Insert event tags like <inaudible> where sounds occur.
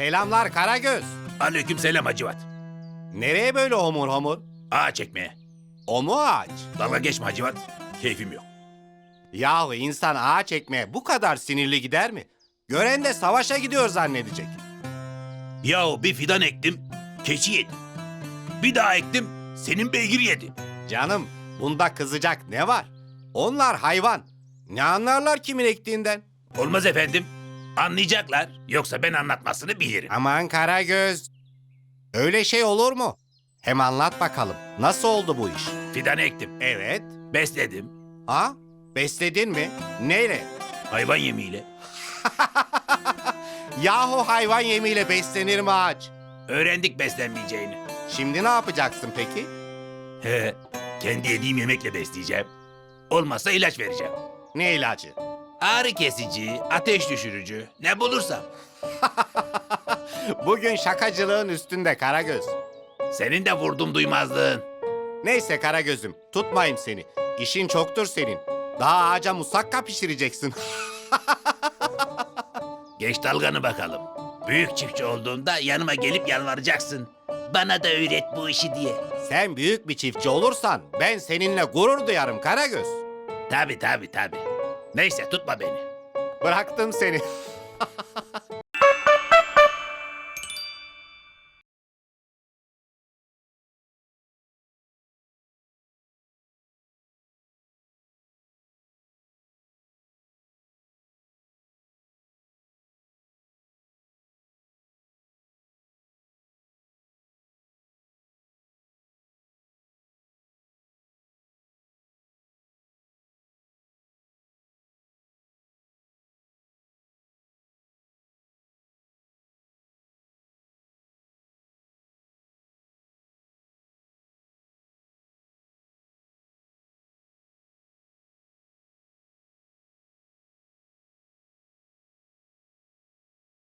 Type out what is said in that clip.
Selamlar Karagöz. Aleyküm selam Hacivat. Nereye böyle homur homur? Ağa çekmeye. O mu ağaç? Dalga geçme Hacivat. Keyfim yok. Yahu insan ağaç çekmeye bu kadar sinirli gider mi? Gören de savaşa gidiyor zannedecek. Yahu bir fidan ektim, keçi yedi. Bir daha ektim, senin beygir yedi. Canım bunda kızacak ne var? Onlar hayvan. Ne anlarlar kimin ektiğinden? Olmaz efendim. Anlayacaklar. Yoksa ben anlatmasını bilirim. Aman Karagöz. Öyle şey olur mu? Hem anlat bakalım. Nasıl oldu bu iş? Fidan ektim, Evet. besledim. Ha? Besledin mi? Neyle? Hayvan yemiyle. <laughs> Yahu hayvan yemiyle beslenir mi ağaç? Öğrendik beslenmeyeceğini. Şimdi ne yapacaksın peki? He, kendi yediğim yemekle besleyeceğim. Olmazsa ilaç vereceğim. Ne ilacı? Ağrı kesici, ateş düşürücü, ne bulursam. <laughs> Bugün şakacılığın üstünde Karagöz. Senin de vurdum duymazlığın. Neyse Karagöz'üm tutmayayım seni. İşin çoktur senin. Daha ağaca musakka pişireceksin. <laughs> Geç dalganı bakalım. Büyük çiftçi olduğunda yanıma gelip yalvaracaksın. Bana da öğret bu işi diye. Sen büyük bir çiftçi olursan ben seninle gurur duyarım Karagöz. Tabi tabi tabi. Neyse tutma beni. Bıraktım seni. <laughs>